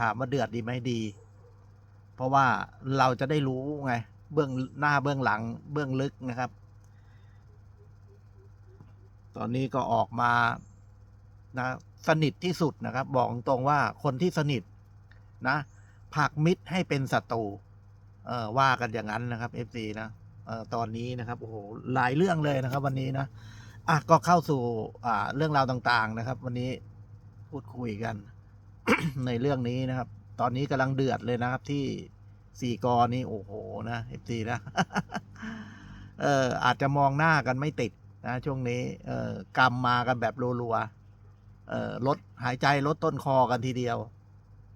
ถามว่าเดือดดีไหมดี เพราะว่าเราจะได้รู้ไง เบื้องหน้าเบื้องหลังเบื้องลึกนะครับ ตอนนี้ก็ออกมานะสนิทที่สุดนะครับ บอกตรงว่าคนที่สนิทนะผักมิตรให้เป็นศัตรูเออว่ากันอย่างนั้นนะครับ FC นะเออตอนนี้นะครับโอ้โหหลายเรื่องเลยนะครับ วันนี้นะอะก็เข้าสู่อ่าเรื่องราวต่างๆนะครับ วันนี้พูดคุยกัน ในเรื่องนี้นะครับ ตอนนี้กำลังเดือดเลยนะครับที่สี่กอนี้โอ้โหนะเอฟซีนะเอออาจจะมองหน้ากันไม่ติดนะช่วงนี้ เออกำมากันแบบรัวๆเออลดหายใจลดต้นคอกันทีเดียว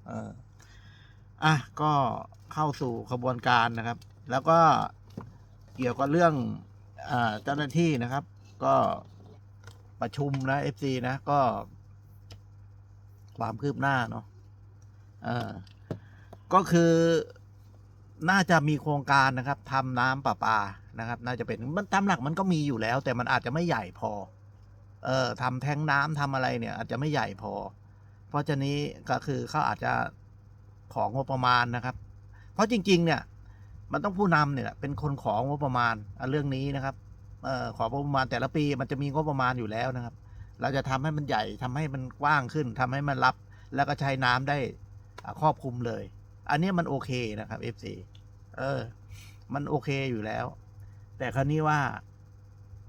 เอออะก็เข้าสู่ขบวนการนะครับ แล้วก็เกี่ยวกับเรื่องอ่าเจ้าหน้าที่นะครับ ก็ประชุมนะเอฟซีนะก็ ความคืบหน้าเนาะเออก็คือน่าจะมีโครงการนะครับทำน้ำประปานะครับ น่าจะเป็นมันตามหลักมันก็มีอยู่แล้ว แต่มันอาจจะไม่ใหญ่พอ เออทำแท้งน้ำทำอะไรเนี่ย อาจจะไม่ใหญ่พอ เพราะฉะนี้ก็คือเขาอาจจะของงบประมาณนะครับ เพราะจริง ๆ เนี่ย มันต้องผู้นำเนี่ยเป็นคนของงบประมาณเรื่องนี้นะครับเอ่อของงบประมาณแต่ละปีมันจะมีงบประมาณอยู่แล้วนะครับ เราจะทำให้มันใหญ่ทำให้มันกว้างขึ้นทำให้มันรับ แล้วก็ใช้น้ำได้ครอบคลุมเลย อันนี้มันโอเคนะครับ FC เออ มันโอเคอยู่แล้ว แต่คราวนี้ว่า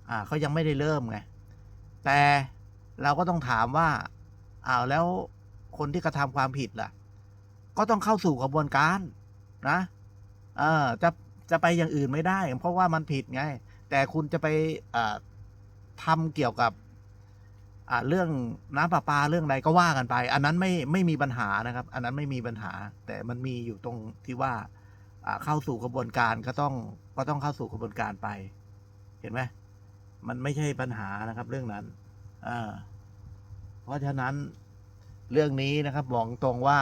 อ่าเขายังไม่ได้เริ่มไง แต่เราก็ต้องถามว่าอ้าวแล้วคนที่กระทำความผิดล่ะ ก็ต้องเข้าสู่กระบวนการนะ เออจะจะไปอย่างอื่นไม่ได้ เพราะว่ามันผิดไง แต่คุณจะไปอ่าทำเกี่ยวกับ เรื่องน้ำประปาเรื่องอะไรก็ว่ากันไป อันนั้นไม่ไม่มีปัญหานะครับ อันนั้นไม่มีปัญหา แต่มันมีอยู่ตรงที่ว่าเข้าสู่กระบวนการก็ต้องก็ต้องเข้าสู่กระบวนการไป เห็นไหมมันไม่ใช่ปัญหานะครับ เรื่องนั้นเพราะฉะนั้นเรื่องนี้นะครับบอกตรงว่า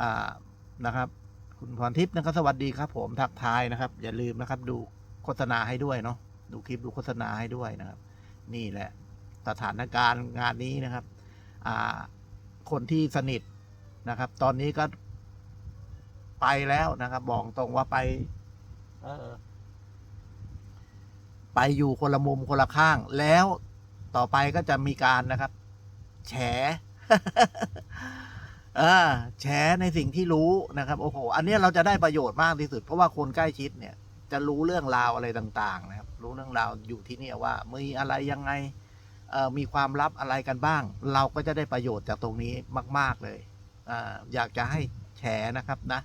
อ่านะครับ คุณพรทิพย์นะครับสวัสดีครับ ผมทักทายนะครับ อย่าลืมนะครับ ดูโฆษณาให้ด้วยเนาะดูคลิปดูโฆษณาให้ด้วยนะครับ นี่แหละ สถานการณ์งานนี้นะครับคนที่สนิทนะครับ ตอนนี้ก็ไปแล้วนะครับ บอกตรงว่าไปออไปอยู่คนละมุมคนละข้าง แล้วต่อไปก็จะมีการนะครับ แฉแฉในสิ่งที่รู้นะครับ โอ้โห อันนี้เราจะได้ประโยชน์มากที่สุด เพราะว่าคนใกล้ชิดเนี่ย จะรู้เรื่องราวอะไรต่าง ๆ นะครับ รู้เรื่องราวอยู่ที่นี่ว่ามีอะไรยังไง มีความลับอะไรกันบ้าง เราก็จะได้ประโยชน์จากตรงนี้มาก ๆเลยออยากจะให้แฉนะครับนะ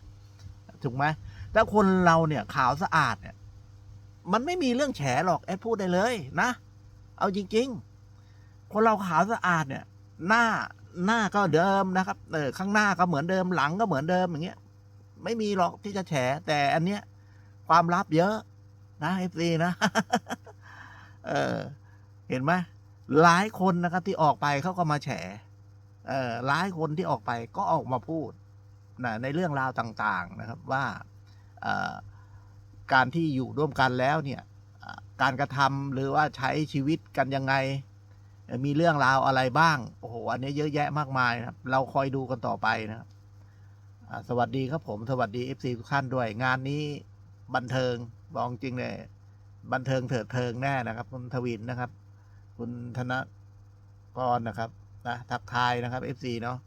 ถูกไหมถ้าคนเราเนี่ยขาวสะอาดเนี่ย มันไม่มีเรื่องแฉหรอกแอดพูดได้เลยนะ เอาจริง ๆ คนเราขาวสะอาดเนี่ย หน้าหน้าก็เดิมนะครับเออข้างหน้าก็เหมือนเดิมหลังก็เหมือนเดิมอย่างเงี้ย ไม่มีหรอกที่จะแฉแต่อันเนี้ย ความลับเยอะนะเอฟซีนะ เออ เห็นไหม หลายคนนะครับที่ออกไปเขาก็มาแฉเออหลายคนที่ออกไปก็ออกมาพูดนะในเรื่องราวต่างๆนะครับว่าการที่อยู่ร่วมกันแล้วเนี่ยการกระทำหรือว่าใช้ชีวิตกันยังไง มีเรื่องราวอะไรบ้าง โอ้โห อันนี้เยอะแยะมากมายครับ เราคอยดูกันต่อไปนะครับสวัสดีครับผม สวัสดี FC ทุกท่านด้วย งานนี้บันเทิงบอกจริงเลยบันเทิงเถิดเทิงแน่นะครับคุณทวินนะครับ คุณธนกรนะครับนะทักทายนะครับ FC เนาะ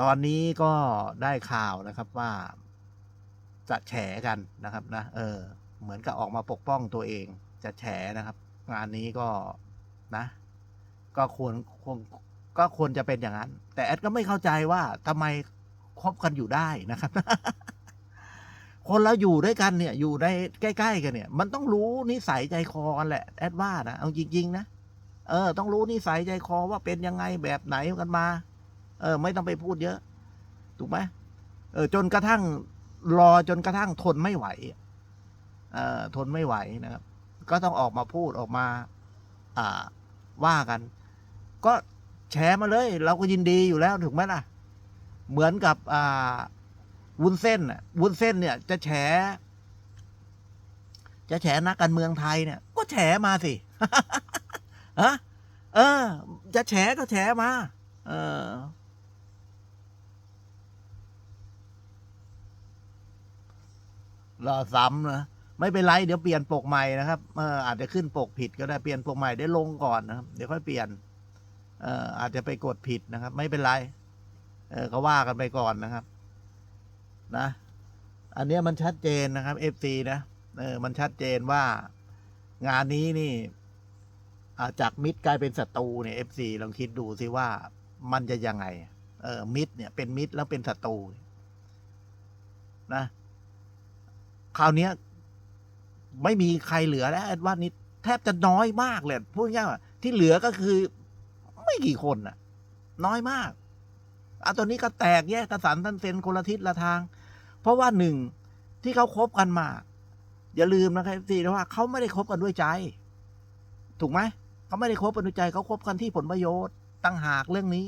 ตอนนี้ก็ได้ข่าวนะครับว่าจะแฉกันนะครับนะเออ เหมือนกับออกมาปกป้องตัวเองจะแฉนะครับ งานนี้ก็นะ ก็ควรควรก็ควรจะเป็นอย่างนั้น แต่แอดก็ไม่เข้าใจว่าทำไมคบกันอยู่ได้นะครับ คนเราอยู่ด้วยกันเนี่ย อยู่ในใกล้ ๆ กันเนี่ย มันต้องรู้นิสัยใจคอกันแหละแอดว่านะเอาจริง ๆ นะเออ ต้องรู้นิสัยใจคอว่าเป็นยังไงแบบไหนกันมา เออ ไม่ต้องไปพูดเยอะ ถูกไหมเออ จนกระทั่งรอจนกระทั่งทนไม่ไหวเออทนไม่ไหวนะครับ ก็ต้องออกมาพูดออกมา อ่า ว่ากัน ก็แชร์มาเลย เราก็ยินดีอยู่แล้วถูกไหมล่ะ เหมือนกับอ่า วุ้นเส้นน่ะวุ้นเส้นเนี่ย จะแฉ จะแฉนักการเมืองไทยเนี่ย ก็แฉมาสิฮะเออ จะแฉก็แฉมา เออ รอซ้ำนะไม่เป็นไร เดี๋ยวเปลี่ยนปกใหม่นะครับเอออาจจะขึ้นปกผิดก็ได้เปลี่ยนปกใหม่ได้ลงก่อนนะครับ เดี๋ยวค่อยเปลี่ยน เอออาจจะไปกดผิดนะครับ ไม่เป็นไร เออก็ว่ากันไปก่อนนะครับ นะ อันนี้มันชัดเจนนะครับ FC นะเออมันชัดเจนว่างานนี้นี่าจากมิตรกลายเป็นศัตรูเนี่ย FC ลองคิดดูสิว่ามันจะยังไง เออมิตรเนี่ยเป็นมิตรแล้วเป็นศัตรูนะคราวนี้ไม่มีใครเหลือแล้วแอดวานี่แทบจะน้อยมากเลยพูดง่ายๆว่าที่เหลือก็คือไม่กี่คนน่ะ น้อยมาก อะตัวนี้ก็แตกแยกกระสันท่านเซนคนละทิศละทาง เพราะว่าหนึ่งที่เขาคบกันมา อย่าลืมนะครับสี่ว่าเขาไม่ได้คบกันด้วยใจ ถูกไหมเขาไม่ได้คบกันด้วยใจเขาคบกันที่ผลประโยชน์ตั้งหากเรื่องนี้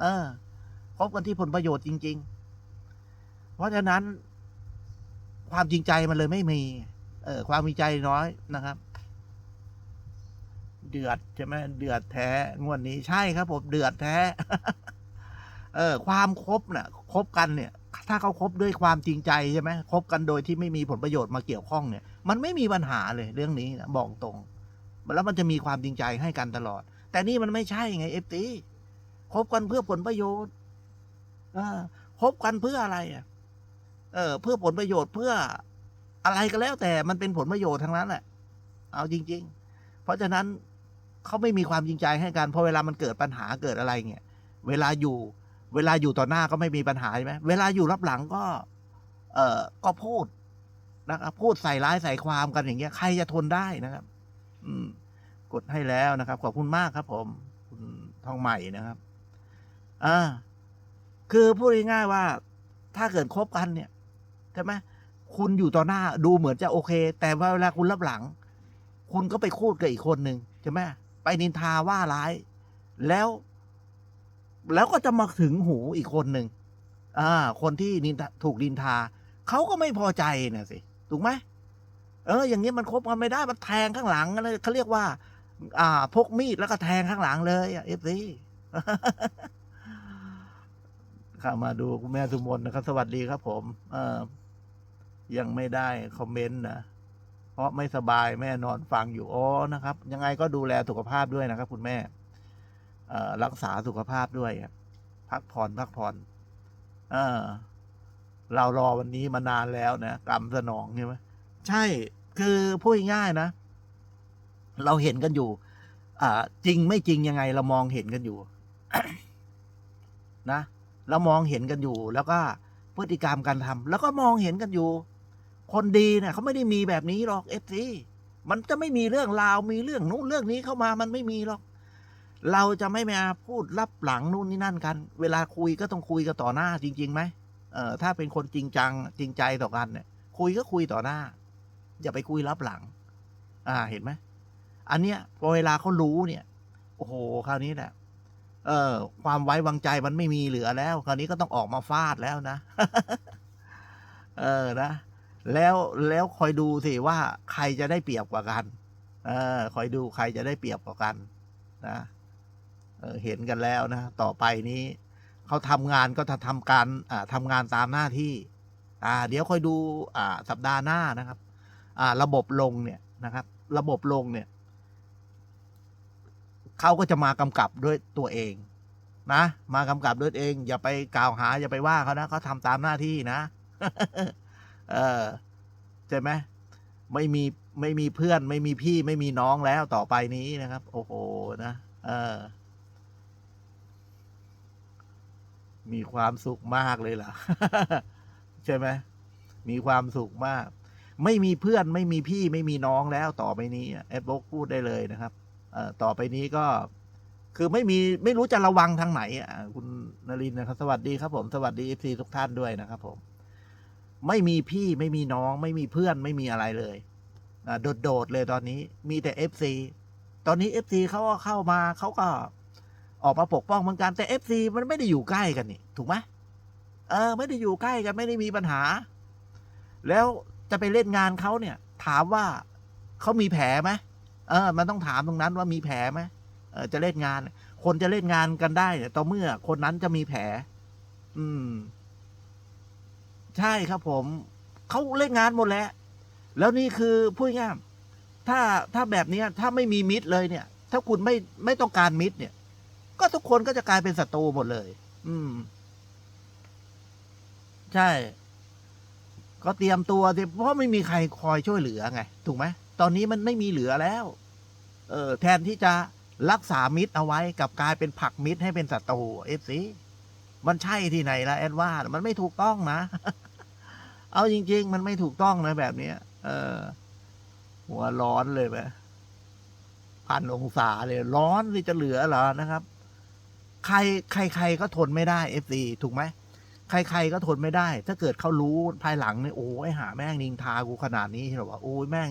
เออคบกันที่ผลประโยชน์จริง ๆ เพราะฉะนั้น ความจริงใจมันเลยไม่มี เออความมีใจน้อยนะครับ เดือดใช่ไหมเดือดแท้งวดนี้ใช่ครับผมเดือดแท้ เออความคบน่ะคบกันเนี่ย ถ้าเขาคบด้วยความจริงใจใช่ไหมคบกันโดยที่ไม่มีผลประโยชน์มาเกี่ยวข้องเนี่ย มันไม่มีปัญหาเลยเรื่องนี้นะบอกตรง แล้วมันจะมีความจริงใจให้กันตลอด แต่นี่มันไม่ใช่ไงเอฟตีคบกันเพื่อผลประโยชน์อคบกันเพื่ออะไรอะเออ เพื่อผลประโยชน์เพื่ออะไรก็แล้ว แต่มันเป็นผลประโยชน์ทั้งนั้นแหละเอาจริง ๆ เพราะฉะนั้นเขาไม่มีความจริงใจให้กันพอเวลามันเกิดปัญหาเกิดอะไรเงี้ยเวลาอยู่ เวลาอยู่ต่อหน้าก็ไม่มีปัญหาใช่ไหมเวลาอยู่รับหลังก็ เออก็พูดนะครับพูดใส่ร้ายใส่ความกันอย่างเงี้ย ใครจะทนได้นะครับ อืม กดให้แล้วนะครับ ขอบคุณมากครับ ผมคุณทองใหม่นะครับอ่าคือพูดง่ายๆว่า ถ้าเกิดคบกันเนี่ยใช่ไหมคุณอยู่ต่อหน้าดูเหมือนจะโอเค แต่ว่าเวลาคุณรับหลัง คุณก็ไปคูดกับอีกคนหนึ่งใช่ไหมไปนินทาว่าร้าย แล้ว แล้วก็จะมาถึงหูอีกคนหนึ่งอ่า คนที่นินถูกนินทาเขาก็ไม่พอใจเนี่ยสิ ถูกไหมเออ อย่างนี้มันคบกันไม่ได้ มันแทงข้างหลังเลยเขาเรียกว่า อ่า พกมีดแล้วก็แทงข้างหลังเลยเอฟซีข้ามาดูคุณแม่สุมนนะครับ สวัสดีครับผมเออยังไม่ได้คอมเมนต์นะเพราะไม่สบายแม่นอนฟังอยู่อ๋อนะครับ ยังไงก็ดูแลสุขภาพด้วยนะครับ คุณแม่ รักษาสุขภาพด้วยครับ พักผ่อนพักผ่อนเออเรารอวันนี้มานานแล้วนะกรรมสนองใช่ไหมใช่คือพูดง่ายนะ เราเห็นกันอยู่ อ่า จริงไม่จริงยังไง เรามองเห็นกันอยู่ นะเรามองเห็นกันอยู่ แล้วก็พฤติกรรมการทำแล้วก็มองเห็นกันอยู่ คนดีเนี่ยเขาไม่ได้มีแบบนี้หรอกเอฟซีมันจะไม่มีเรื่องราวมีเรื่องนู้นเรื่องนี้เข้ามามันไม่มีหรอก เราจะไม่มาพูดรับหลังนู่นนี่นั่นกัน เวลาคุยก็ต้องคุยกันต่อหน้าจริงๆไหมเออถ้าเป็นคนจริงจังจริงใจต่อกันเนี่ย คุยก็คุยต่อหน้า อย่าไปคุยรับหลัง อ่าเห็นไหมอันเนี้ยพอเวลาเขารู้เนี่ย โอ้โหคราวนี้แหละเออ ความไว้วางใจมันไม่มีเหลือแล้ว คราวนี้ก็ต้องออกมาฟาดแล้วนะ เออนะแล้วแล้วคอยดูสิว่าใครจะได้เปรียบกว่ากัน เออ คอยดูใครจะได้เปรียบกว่ากัน นะ เห็นกันแล้วนะ ต่อไปนี้เขาทำงานก็จะทำการทำงานตามหน้าที่ เดี๋ยวค่อยดูสัปดาห์หน้านะครับ ระบบลงเนี่ยนะครับ ระบบลงเนี่ยเขาก็จะมากำกับด้วยตัวเองนะมากำกับด้วยเอง อย่าไปกล่าวหา อย่าไปว่าเขานะเขาทำตามหน้าที่นะ เออใช่ไหมไม่มีไม่มีเพื่อน ไม่มีพี่ไม่มีน้องแล้วต่อไปนี้นะครับ โอ้โหนะ เออ มีความสุขมากเลยล่ะ ใช่ไหมมีความสุขมาก ไม่มีเพื่อนไม่มีพี่ไม่มีน้องแล้วต่อไปนี้แอดบอกพูดได้เลยนะครับเอ่อต่อไปนี้ก็คือไม่มีไม่รู้จะระวังทางไหนอะคุณนรินนะครับ สวัสดีครับ ผมสวัสดีเอฟซีทุกท่านด้วยนะครับผมไม่มีพี่ไม่มีน้อง ไม่มีเพื่อนไม่มีอะไรเลยโดดๆเลยตอนนี้ มีแต่เอฟซีตอนนี้เอฟซีเขาก็เข้ามาเขาก็ ออกมาปกป้องเหมือนกันแต่เอฟซีมันไม่ได้อยู่ใกล้กันนี่ถูกไหมเออ ไม่ได้อยู่ใกล้กันไม่ได้มีปัญหา แล้วจะไปเล่นงานเขาเนี่ย ถามว่าเขามีแผลไหมเออ มันต้องถามตรงนั้นว่ามีแผลไหมเออจะเล่นงาน คนจะเล่นงานกันได้เนี่ยต่อเมื่อคนนั้นจะมีแผล อืม ใช่ครับผมเขาเล่นงานหมดแล้ว แล้วนี่คือพูดง่ายถ้าถ้าแบบนี้ถ้าไม่มีมิตรเลยเนี่ย ถ้าคุณไม่ไม่ต้องการมิตรเนี่ย ก็ทุกคนก็จะกลายเป็นศัตรูหมดเลย อืม ใช่ก็เตรียมตัวสิเพราะไม่มีใครคอยช่วยเหลือไง ถูกไหมตอนนี้มันไม่มีเหลือแล้ว เออ แทนที่จะรักษามิตรเอาไว้กับกลายเป็นผักมิตรให้เป็นศัตรูเอฟซีมันใช่ที่ไหนละแอดว่ามันไม่ถูกต้องนะ เอาจริง ๆ มันไม่ถูกต้องนะแบบเนี้ย เออ หัวร้อนเลยไหมพันองศาเลย ร้อนที่จะเหลือเหรอนะครับ ใครใครใครก็ทนไม่ได้เอฟซีถูกไหมใครใครก็ทนไม่ได้ ถ้าเกิดเขารู้ภายหลังเนี่ยโอ้ยหาแม่งนิงทากูขนาดนี้ใช่หรอวะโอ้ยแม่ง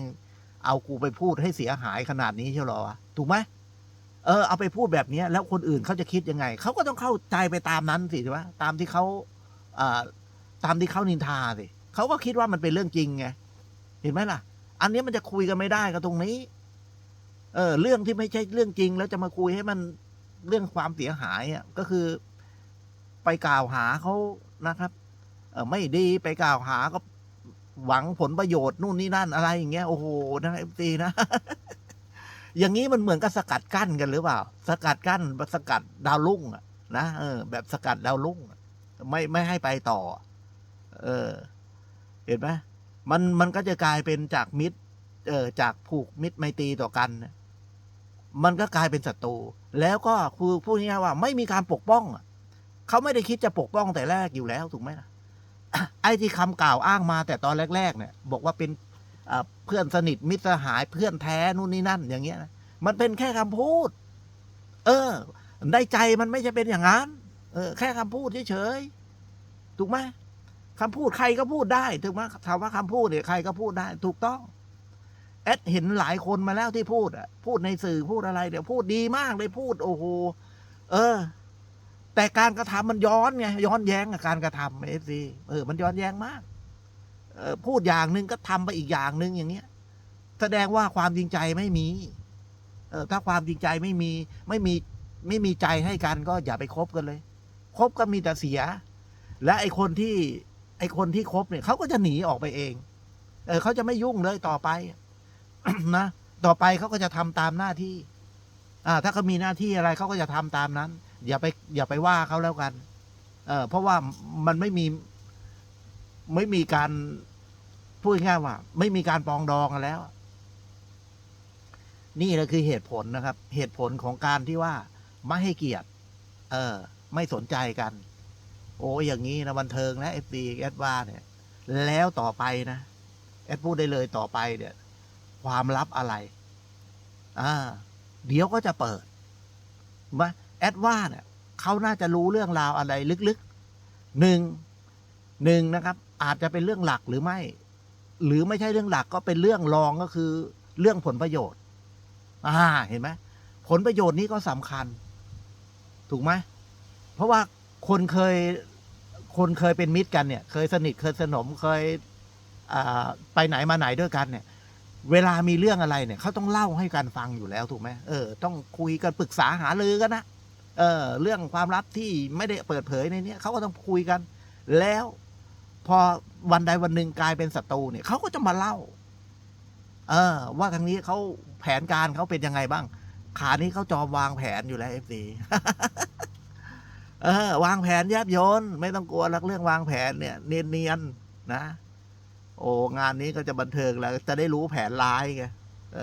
เอากูไปพูดให้เสียหายขนาดนี้ใช่หรอวะถูกไหมเออเอาไปพูดแบบนี้แล้วคนอื่นเขาจะคิดยังไงเขาก็ต้องเข้าใจไปตามนั้นสิถูกไหมตามที่เขาอ่าตามที่เขานินทาสิเขาก็คิดว่ามันเป็นเรื่องจริงไงเห็นไหมล่ะ อันนี้มันจะคุยกันไม่ได้ก็ตรงนี้ เออ เรื่องที่ไม่ใช่เรื่องจริง แล้วจะมาคุยให้มัน เรื่องความเสียหายอะก็คือ ไปกล่าวหาเขานะครับเออไม่ดีไปกล่าวหาก็หวังผลประโยชน์นู่นนี่นั่นอะไรอย่างเงี้ยโอ้โหนะเอฟซีนะ อย่างนี้มันเหมือนกับสกัดกั้นกันหรือเปล่า สกัดกั้นสกัดดาวรุ่งอะนะเออ แบบสกัดดาวรุ่งไม่ไม่ให้ไปต่อ เออ เห็นไหมมันมันก็จะกลายเป็นจากมิตร เออจากผูกมิตรไมตรีต่อกัน มันก็กลายเป็นศัตรูแล้วก็คือพูดง่ายๆว่า ไม่มีการปกป้องเขาไม่ได้คิดจะปกป้องแต่แรกอยู่แล้วถูกไหมล่ะไอ้ที่คำกล่าวอ้างมาแต่ตอนแรก ๆ เนี่ย บอกว่าเป็นเพื่อนสนิทมิตรสหายเพื่อนแท้นู่นนี่นั่น อย่างเงี้ยนะมันเป็นแค่คำพูด เออในใจมันไม่ใช่เป็นอย่างนั้น เออ แค่คำพูดเฉยๆถูกไหมคำพูดใครก็พูดได้ถูกไหมถามว่าคำพูดเนี่ยใครก็พูดได้ ถูกต้อง อดเห็นหลายคนมาแล้วที่พูดอะ พูดในสื่อพูดอะไรเดี๋ยวพูดดีมากเลยพูดโอ้โหเออ แต่การกระทำมันย้อนไงย้อนแย้งกับการกระทำเอฟซีเออ มันย้อนแย้งมากเออพูดอย่างหนึ่งก็ทำไปอีกอย่างหนึ่งอย่างเงี้ย แสดงว่าความจริงใจไม่มี เออถ้าความจริงใจไม่มี ไม่มีไม่มีใจให้กันก็อย่าไปคบกันเลยคบก็มีแต่เสีย และไอคนที่ ไอคนที่คบเนี่ยเขาก็จะหนีออกไปเอง เออเขาจะไม่ยุ่งเลยต่อไป นะต่อไปเขาก็จะทำตามหน้าที่ อ่า ถ้าเขามีหน้าที่อะไรเขาก็จะทำตามนั้น อย่าไป อย่าไปว่าเขาแล้วกัน เออเพราะว่ามันไม่มี ไม่มีการพูดง่ายว่า ไม่มีการปองดองกันแล้ว นี่แหละคือเหตุผลนะครับ เหตุผลของการที่ว่าไม่ให้เกียรติ เออ ไม่สนใจกัน โอ้อย่างนี้นะบันเทิงนะเอฟดีแอดว่าเนี่ย แล้วต่อไปนะแอดพูดได้เลยต่อไปเนี่ย ความลับอะไร อ่า เดี๋ยวก็จะเปิดมาแอดว่าเนี่ยเขาน่าจะรู้เรื่องราวอะไรลึกๆหนึ่งหนึ่งนะครับ อาจจะเป็นเรื่องหลักหรือไม่ หรือไม่ใช่เรื่องหลักก็เป็นเรื่องรองก็คือ เรื่องผลประโยชน์ อ่า เห็นไหมผลประโยชน์นี้ก็สำคัญ ถูกไหมเพราะว่าคนเคยคนเคยเป็นมิตรกันเนี่ย เคยสนิทเคยสนมเคยไปไหนมาไหนด้วยกันเนี่ย เวลามีเรื่องอะไรเนี่ยเขาต้องเล่าให้กันฟังอยู่แล้วถูกไหมเออต้องคุยกันปรึกษาหารือกันนะเออเรื่องความลับที่ไม่ได้เปิดเผยในนี้เขาก็ต้องคุยกัน แล้วพอวันใดวันหนึ่งกลายเป็นศัตรูเนี่ยเขาก็จะมาเล่า เออ ว่าทางนี้เขาแผนการเขาเป็นยังไงบ้าง ขานี้เขาจอมวางแผนอยู่แล้วเอฟซีเออ วางแผนแยบยนไม่ต้องกลัวหรักเรื่องวางแผนเนี่ย เนียนๆนะ โอ้งานนี้ก็จะบันเทิงแล้วจะได้รู้แผนร้ายไง